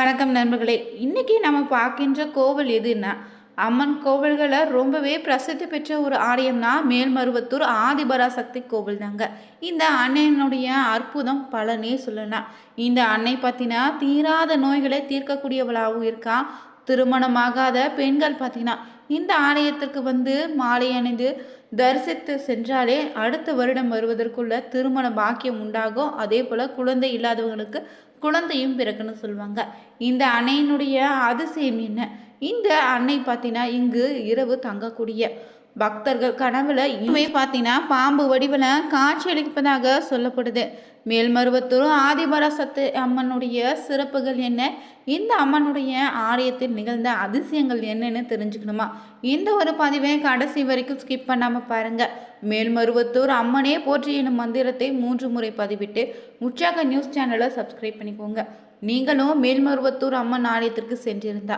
வணக்கம் நண்பர்களே. இன்னைக்கு நம்ம பார்க்கின்ற கோவில் எதுன்னா அம்மன் கோவில்களை ரொம்பவே பிரசித்தி பெற்ற ஒரு ஆலயம்னா மேல்மருவத்தூர் ஆதிபராசக்தி கோவில் தாங்க. இந்த அன்னையினுடைய அற்புதம் பலனே சொல்லலாம். இந்த அன்னை பார்த்தினா தீராத நோய்களை தீர்க்கக்கூடியவளாகவும் இருக்கா. திருமணமாகாத பெண்கள் பார்த்தீங்கன்னா இந்த ஆலயத்திற்கு வந்து மாலை அணிந்து தரிசித்து சென்றாலே அடுத்த வருடம் வருவதற்குள்ள திருமண பாக்கியம் உண்டாகும். அதே போல் குழந்தை இல்லாதவங்களுக்கு குழந்தையும் பிறக்குன்னு சொல்லுவாங்க. இந்த அணையினுடைய அதிசயம் என்ன? இந்த அன்னை பார்த்தீங்கன்னா இங்கு இரவு தங்கக்கூடிய பக்தர்கள் கனவுல இவை பார்த்தீங்கன்னா பாம்பு வடிவில் காட்சியளிப்பதாக சொல்லப்படுது. மேல்மருவத்தூர் ஆதிபராசத்து அம்மனுடைய சிறப்புகள் என்ன? இந்த அம்மனுடைய ஆலயத்தில் நிகழ்ந்த அதிசயங்கள் என்னன்னு தெரிஞ்சுக்கணுமா? இந்த ஒரு பதிவை கடைசி வரைக்கும் ஸ்கிப் பண்ணாமல் பாருங்கள் மேல்மருவத்தூர் அம்மனே போற்றி எனும் மந்திரத்தை மூன்று முறை பதிவிட்டு உற்சாக நியூஸ் சேனலை சப்ஸ்கிரைப் பண்ணிக்கோங்க. நீங்களும் மேல்மருவத்தூர் அம்மன் ஆலயத்திற்கு சென்றிருந்தா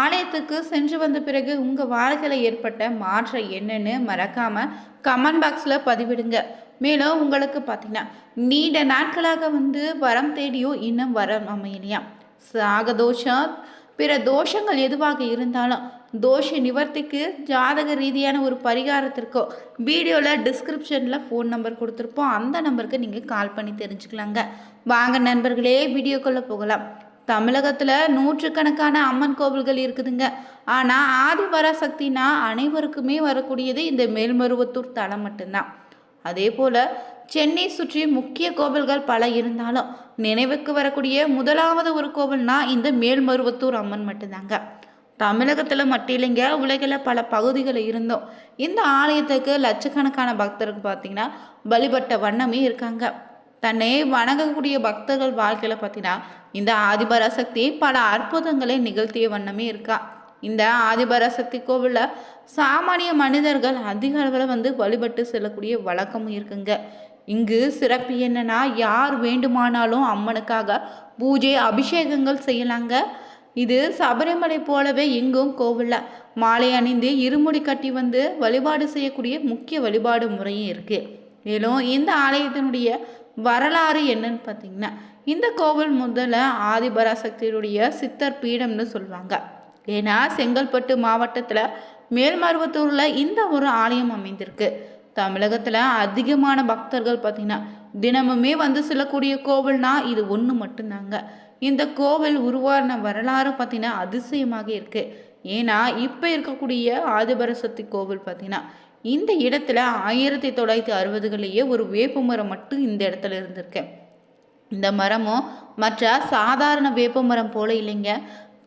ஆலயத்துக்கு சென்று வந்த பிறகு உங்கள் வாழ்க்கையில் ஏற்பட்ட மாற்றம் என்னன்னு மறக்காமல் கமெண்ட் பாக்ஸில் பதிவிடுங்க. மேலும் உங்களுக்கு பார்த்தீங்கன்னா நீண்ட நாட்களாக வந்து வரம் தேடியும் இன்னும் வரம் அமையலையா? சாக தோஷம் பிற தோஷங்கள் எதுவாக இருந்தாலும் தோஷ நிவர்த்திக்கு ஜாதக ரீதியான ஒரு பரிகாரத்திற்கோ வீடியோவில் டிஸ்கிரிப்ஷனில் ஃபோன் நம்பர் கொடுத்துருப்போம். அந்த நம்பருக்கு நீங்கள் கால் பண்ணி தெரிஞ்சுக்கலாங்க. வாங்க நண்பர்களே வீடியோக்குள்ளே போகலாம். தமிழகத்தில் நூற்றுக்கணக்கான அம்மன் கோவில்கள் இருக்குதுங்க. ஆனால் ஆதிபராசக்தினா அனைவருக்குமே வரக்கூடியது இந்த மேல்மருவத்தூர் தலம் மட்டும்தான். அதே போல் சென்னை சுற்றி முக்கிய கோவில்கள் பல இருந்தாலும் நினைவுக்கு வரக்கூடிய முதலாவது ஒரு கோவில்னா இந்த மேல்மருவத்தூர் அம்மன் மட்டும்தாங்க. தமிழகத்தில் மட்டும் இல்லைங்க உலகில் பல பகுதிகளில் இருந்தோம். இந்த ஆலயத்துக்கு லட்சக்கணக்கான பக்தருக்கு பார்த்தீங்கன்னா வழிபட்ட வண்ணமே இருக்காங்க. தன்னை வணங்கக்கூடிய பக்தர்கள் வாழ்க்கையில் பார்த்தீங்கன்னா இந்த ஆதிபராசக்தி பல அற்புதங்களை நிகழ்த்திய வண்ணமே இருக்கா. இந்த ஆதிபராசக்தி கோவிலில் சாமானிய மனிதர்கள் அதிக அளவில் வந்து வழிபட்டு செல்லக்கூடிய வழக்கமும் இருக்குங்க. இங்கு சிறப்பு என்னன்னா யார் வேண்டுமானாலும் அம்மனுக்காக பூஜை அபிஷேகங்கள் செய்யலாங்க. இது சபரிமலை போலவே இங்கும் கோவிலில் மாலை அணிந்து இருமுடி கட்டி வந்து வழிபாடு செய்யக்கூடிய முக்கிய வழிபாடு முறையும் இருக்குது மேலும் இந்த ஆலயத்தினுடைய வரலாறு என்னன்னு பார்த்தீங்கன்னா இந்த கோவில் முதல்ல ஆதிபராசக்தியுடைய சித்தர் பீடம்னு சொல்லுவாங்க. ஏன்னா செங்கல்பட்டு மாவட்டத்தில் மேல்மருவத்தூரில் இந்த ஒரு ஆலயம் அமைந்திருக்கு. தமிழகத்தில் அதிகமான பக்தர்கள் பார்த்திங்கன்னா தினமுமே வந்து செல்லக்கூடிய கோவில்னா இது ஒன்று மட்டும்தாங்க. இந்த கோவில் உருவான வரலாறு பார்த்திங்கன்னா அதிசயமாக இருக்குது ஏன்னா இப்போ இருக்கக்கூடிய ஆதிபரசக்தி கோவில் பார்த்திங்கன்னா இந்த இடத்துல ஆயிரத்தி தொள்ளாயிரத்தி அறுபதுகளிலேயே ஒரு வேப்ப மரம் மட்டும் இந்த இடத்துல இருந்திருக்கு. இந்த மரமும் மற்ற சாதாரண வேப்ப மரம் போல இல்லைங்க.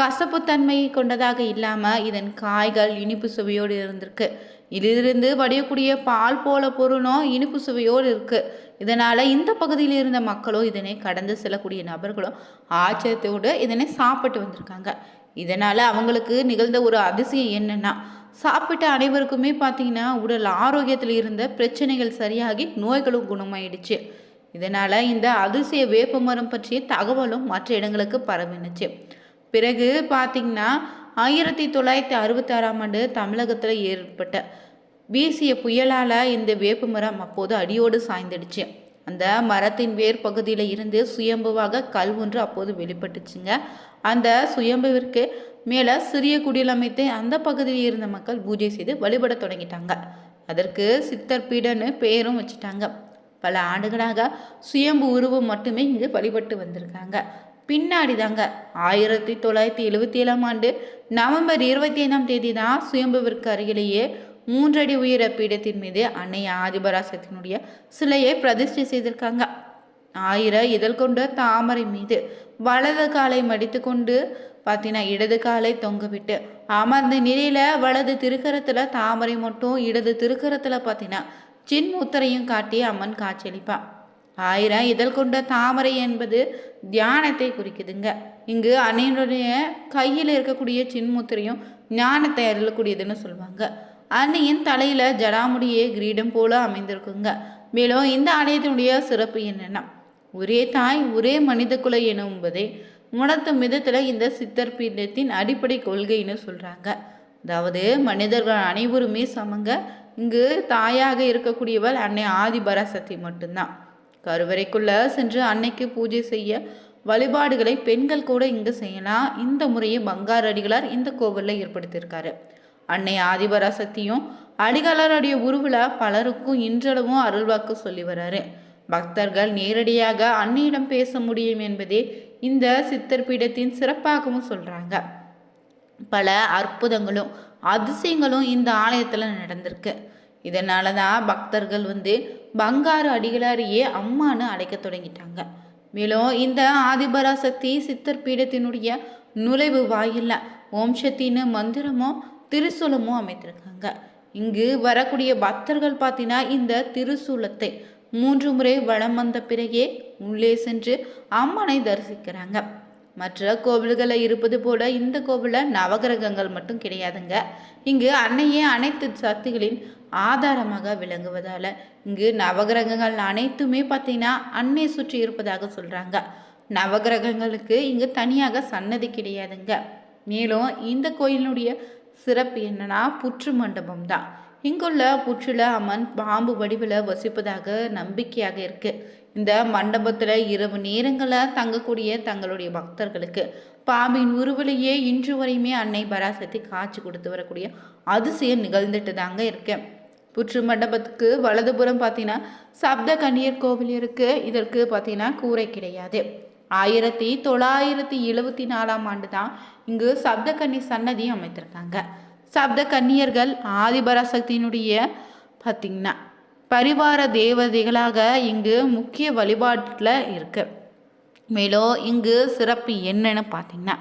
கசப்புத்தன்மை கொண்டதாக இல்லாமல் இதன் காய்கள் இனிப்பு சுவையோடு இருந்திருக்கு. இதிலிருந்து வடியக்கூடிய பால் போல பொருளும் இனிப்பு சுவையோடு இருக்குது இதனால் இந்த பகுதியில் இருந்த மக்களும் இதனை கடந்து செல்லக்கூடிய நபர்களும் ஆச்சரியத்தோடு இதனை சாப்பிட்டு வந்திருக்காங்க. இதனால் அவங்களுக்கு நிகழ்ந்த ஒரு அதிசயம் என்னென்னா சாப்பிட்ட அனைவருக்குமே பார்த்தீங்கன்னா உடல் ஆரோக்கியத்தில் இருந்த பிரச்சனைகள் சரியாகி நோய்களும் குணமாயிடுச்சு. இதனால் இந்த அதிசய வேப்பமரம் பற்றிய தகவலும் மற்ற இடங்களுக்கு பரவினுச்சு. பிறகு பார்த்திங்கன்னா ஆயிரத்தி தொள்ளாயிரத்தி அறுபத்தாறாம் ஆண்டு தமிழகத்தில் ஏற்பட்ட வீசிய புயலால் இந்த வேப்பமரம் அப்போது அடியோடு சாய்ந்துடுச்சு. அந்த மரத்தின் வேர் பகுதியில் இருந்து சுயம்புவாக கல் ஒன்று அப்போது வெளிப்பட்டுச்சுங்க. அந்த சுயம்புவிற்கு மேலே சிறிய குடியில் அமைத்து அந்த பகுதியில் இருந்த மக்கள் பூஜை செய்து வழிபட தொடங்கிட்டாங்க. அதற்கு சித்தர் பீடன்னு பெயரும் வச்சுட்டாங்க. பல ஆண்டுகளாக சுயம்பு உருவம் மட்டுமே இங்கு வழிபட்டு வந்திருக்காங்க. பின்னாடி தாங்க ஆயிரத்தி தொள்ளாயிரத்தி எழுபத்தி ஏழாம் ஆண்டு நவம்பர் இருபத்தி ஐந்தாம் தேதி தான் சுயம்புவிற்கு அருகிலேயே மூன்றடி உயர பீடத்தின் மீது அன்னை ஆதிபராசத்தினுடைய சிலையை பிரதிஷ்டை செய்திருக்காங்க. ஆயிர இதழ் கொண்ட தாமரை மீது வலது காலை மடித்து கொண்டு பார்த்தீங்கன்னா இடது காலை தொங்க விட்டு அமர்ந்த நிலையில் வலது திருக்கரத்தில் தாமரை மட்டும் இடது திருக்கரத்தில் பார்த்தீங்கன்னா சின்முத்திரையும் காட்டி அம்மன் காட்சியளிப்பான் ஆயிரம் இதழ் கொண்ட தாமரை என்பது தியானத்தை குறிக்குதுங்க. இங்கு அன்னையினுடைய கையில் இருக்கக்கூடிய சின்முத்திரையும் ஞானத்தை அருளக்கூடியதுன்னு சொல்லுவாங்க அன்னையின் தலையில் ஜடாமுடியே கிரீடம் போல அமைந்திருக்குங்க. மேலும் இந்த ஆலயத்தினுடைய சிறப்பு என்னென்னா ஒரே தாய் ஒரே மனித குலை என்பதை உணர்த்தும் விதத்தில் இந்த சித்தர் பீடத்தின் அடிப்படை கொள்கைன்னு சொல்கிறாங்க அதாவது மனிதர்கள் அனைவருமே சமங்க இங்கு தாயாக இருக்கக்கூடியவள் அன்னை ஆதிபராசக்தி மட்டும்தான். கருவறைக்குள்ள சென்று அன்னைக்கு பூஜை செய்ய வழிபாடுகளை பெண்கள் கூட இங்கு செய்யலாம். இந்த முறையை பங்காரு அடிகளார் இந்த கோவிலில் ஏற்படுத்தியிருக்காரு. அன்னை ஆதிபராசக்தியும் அடிகளாருடைய உருவில் பலருக்கும் இன்றளவும் அருள்வாக்கு சொல்லி வராரு. பக்தர்கள் நேரடியாக அன்னையிடம் பேச முடியும் என்பதே இந்த சித்தர் பீடத்தின் சிறப்பாகவும் சொல்கிறாங்க பல அற்புதங்களும் அதிசயங்களும் இந்த ஆலயத்தில் நடந்திருக்கு. இதனால தான் பக்தர்கள் வந்து பங்காரு அடிகளாரையே அம்மான்னு அழைக்க தொடங்கிட்டாங்க. மேலும் இந்த ஆதிபராசக்தி சித்தர் பீடத்தினுடைய நுழைவு வாயில்ல ஓம் சக்தின்னு மந்திரமும் திருசூலமும் அமைத்திருக்காங்க. இங்கு வரக்கூடிய பக்தர்கள் பார்த்தீங்கன்னா இந்த திருசூலத்தை மூன்று முறை வளம் வந்த பிறகே உள்ளே சென்று அம்மனை தரிசிக்கிறாங்க. மற்ற கோவில்களில் இருப்பது போல இந்த கோவிலில் நவகிரகங்கள் மட்டும் கிடையாதுங்க. இங்கு அன்னையே அனைத்து சக்திகளின் ஆதாரமாக விளங்குவதால் இங்கு நவகிரகங்கள் அனைத்துமே பார்த்தீங்கன்னா அன்னை சுற்றி இருப்பதாக சொல்கிறாங்க நவகிரகங்களுக்கு இங்கு தனியாக சன்னதி கிடையாதுங்க. மேலும் இந்த கோயிலினுடைய சிறப்பு என்னன்னா புற்று மண்டபம் தான். இங்குள்ள புற்றுல அம்மன் பாம்பு வடிவில் வசிப்பதாக நம்பிக்கையாக இருக்குது இந்த மண்டபத்தில் இரவு நேரங்களில் தங்கக்கூடிய தங்களுடைய பக்தர்களுக்கு பாம்பின் உருவிலேயே இன்று வரையுமே அன்னை பராசக்தி காட்சி கொடுத்து வரக்கூடிய அதிசயம் நிகழ்ந்துட்டு தாங்க இருக்கு. புற்று மண்டபத்துக்கு வலதுபுறம் பார்த்தீங்கன்னா சப்த கன்னியர் கோவில் இருக்கு. இதற்கு பார்த்தீங்கன்னா கூரை கிடையாது. ஆயிரத்தி தொள்ளாயிரத்தி எழுவத்தி நாலாம் ஆண்டு தான் இங்கு சப்த கன்னி சன்னதியும் அமைத்திருக்காங்க. சப்த கன்னியர்கள் ஆதிபராசக்தியினுடைய பார்த்திங்கன்னா பரிவார தேவதைகளாக இங்கு முக்கிய வழிபாட்டில் இருக்கு. மேலும் இங்கு சிறப்பு என்னன்னு பார்த்தீங்கன்னா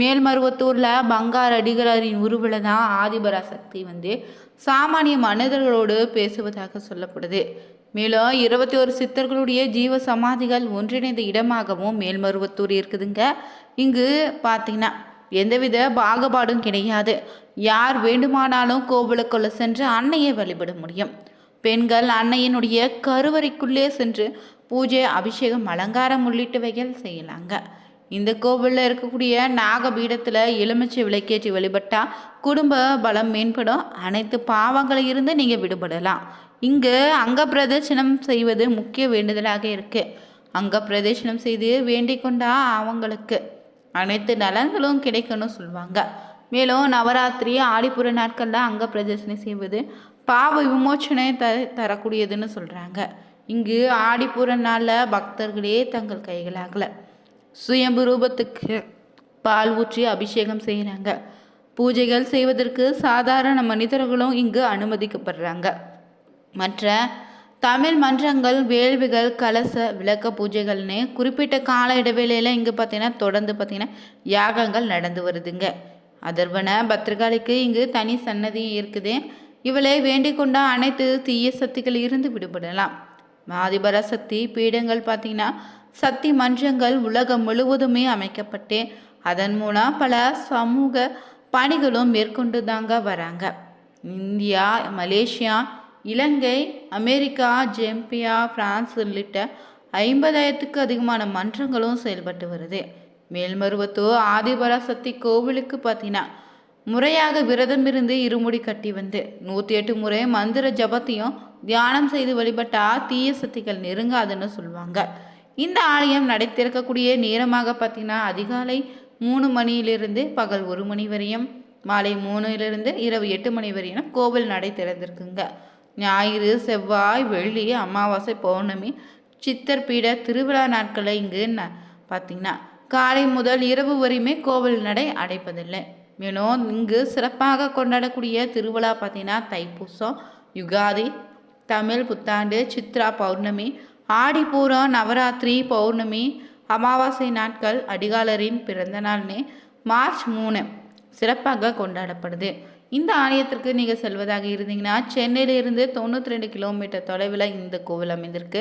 மேல்மருவத்தூரில் பங்கார் அடிகளாரின் உருவில் தான் ஆதிபராசக்தி வந்து சாமானிய மனிதர்களோடு பேசுவதாக சொல்லப்படுது. மேலும் இருபத்தி ஒரு சித்தர்களுடைய ஜீவ சமாதிகள் ஒன்றிணைந்த இடமாகவும் மேல்மருவத்தூர் இருக்குதுங்க. இங்கு பார்த்தீங்கன்னா எந்தவித பாகுபாடும் கிடையாது. யார் வேண்டுமானாலும் கோவிலுக்குள்ள சென்று அன்னையை வழிபட முடியும். பெண்கள் அன்னையினுடைய கருவறைக்குள்ளே சென்று பூஜை அபிஷேகம் அலங்காரம் உள்ளிட்டவைகள் செய்யலாங்க. இந்த கோவிலில் இருக்கக்கூடிய நாகபீடத்தில் எலுமிச்சை விளக்கேற்றி வழிபட்டால் குடும்ப பலம் மேம்படும். அனைத்து பாவங்களில் இருந்து நீங்கள் விடுபடலாம். இங்கு அங்க பிரதட்சணம் செய்வது முக்கிய வேண்டுதலாக இருக்குது அங்க பிரதட்சணம் செய்து வேண்டிக் கொண்டா அவங்களுக்கு அனைத்து நலன்களும் கிடைக்கணும் சொல்லுவாங்க மேலும் நவராத்திரி ஆடிப்புற நாட்களில் அங்க பிரதர்சனை செய்வது பாவ விமோச்சனை த தரக்கூடியதுன்னு சொல்கிறாங்க இங்கு ஆடிப்புற நாளில் பக்தர்களே தங்கள் கைகளாகல சுயம்பு ரூபத்துக்கு பால் ஊற்றி அபிஷேகம் செய்கிறாங்க பூஜைகள் செய்வதற்கு சாதாரண மனிதர்களும் இங்கு அனுமதிக்கப்படுறாங்க. மற்ற தமிழ் மன்றங்கள் வேள்விகள் கலச விளக்க பூஜைகள்னு குறிப்பிட்ட கால இடைவேளையில் இங்கே பார்த்தீங்கன்னா தொடர்ந்து பார்த்தீங்கன்னா யாகங்கள் நடந்து வருதுங்க. அதர்வன பத்திரகாளிக்கு இங்கு தனி சன்னதியும் இருக்குது. இவளை வேண்டிக் கொண்ட அனைத்து தீய சக்திகள் இருந்து விடுபடலாம். மாதிபர சக்தி பீடங்கள் பார்த்தீங்கன்னா சக்தி மன்றங்கள் உலகம் முழுவதுமே அமைக்கப்பட்டு அதன் மூலம் பல சமூக பணிகளும் மேற்கொண்டு தாங்க வராங்க. India Malaysia Ilangai America Zambia France உள்ளிட்ட ஐம்பதாயிரத்துக்கு அதிகமான மன்றங்களும் செயல்பட்டு வருது. மேல்மருவத்தூர் ஆதிபராசக்தி கோவிலுக்கு பார்த்தீங்கன்னா முறையாக விரதம் இருந்து இருமுடி கட்டி வந்து. நூற்றி எட்டு முறை மந்திர ஜபத்தையும் தியானம் செய்து வழிபட்டா தீய சக்திகள் நெருங்காதுன்னு சொல்லுவாங்க இந்த ஆலயம் நடைத்திருக்கக்கூடிய நேரமாக பார்த்தீங்கன்னா அதிகாலை மூணு மணியிலிருந்து பகல் ஒரு மணி வரையும் மாலை மூணுலேருந்து இரவு எட்டு மணி வரையும் கோவில் நடை திறந்திருக்குங்க. ஞாயிறு செவ்வாய் வெள்ளி அமாவாசை பௌர்ணமி சித்தர் பீட திருவிழா நாட்களை இங்கு ந பார்த்திங்கன்னா காலை முதல் இரவு வரையுமே கோவில் நடை அடைப்பதில்லை. மேலும் இங்கு சிறப்பாக கொண்டாடக்கூடிய திருவிழா பார்த்தீங்கன்னா தைப்பூசம் யுகாதி தமிழ் புத்தாண்டு சித்ரா பௌர்ணமி ஆடிப்பூரம் நவராத்திரி பௌர்ணமி அமாவாசை நாட்கள் அடிகாலரின் பிறந்த நாள்னு மார்ச் மூணு சிறப்பாக கொண்டாடப்படுது. இந்த ஆலயத்திற்கு நீங்கள் செல்வதாக இருந்தீங்கன்னா சென்னையிலிருந்து தொண்ணூற்றி ரெண்டு கிலோமீட்டர் தொலைவில் இந்த கோவில் அமைந்திருக்கு.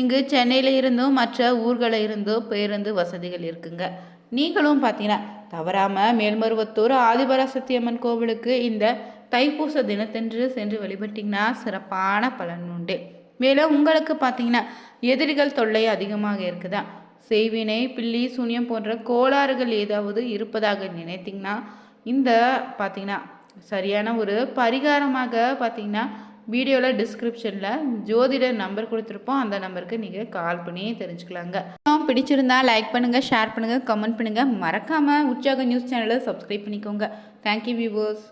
இங்கு சென்னையில் இருந்தும் மற்ற ஊர்களில் இருந்தும் பேருந்து வசதிகள் இருக்குங்க. நீங்களும் பார்த்தீங்கன்னா தவறாமல் மேல்மருவத்தூர் ஆதிபராசத்தியம்மன் கோவிலுக்கு இந்த தைப்பூச தினத்தன்று சென்று வழிபட்டிங்கன்னா சிறப்பான பலன் உண்டு. மேலும் உங்களுக்கு பார்த்தீங்கன்னா எதிரிகள் தொல்லை அதிகமாக இருக்குதா? செய்வினை பில்லி சூன்யம் போன்ற கோளாறுகள் ஏதாவது இருப்பதாக நினைத்தீங்கன்னா இந்த பார்த்தீங்கன்னா சரியான ஒரு பரிகாரமாக பார்த்தீங்கன்னா வீடியோவில் டிஸ்கிரிப்ஷனில் ஜோதிடர் நம்பர் கொடுத்துருப்போம். அந்த நம்பருக்கு நீங்கள் கால் பண்ணி தெரிஞ்சுக்கலாங்க. பிடிச்சிருந்தா லைக் பண்ணுங்கள் ஷேர் பண்ணுங்கள் கமெண்ட் பண்ணுங்கள் மறக்காமல் உற்சாக நியூஸ் சேனலை சப்ஸ்கிரைப் பண்ணிக்கோங்க. Thank you viewers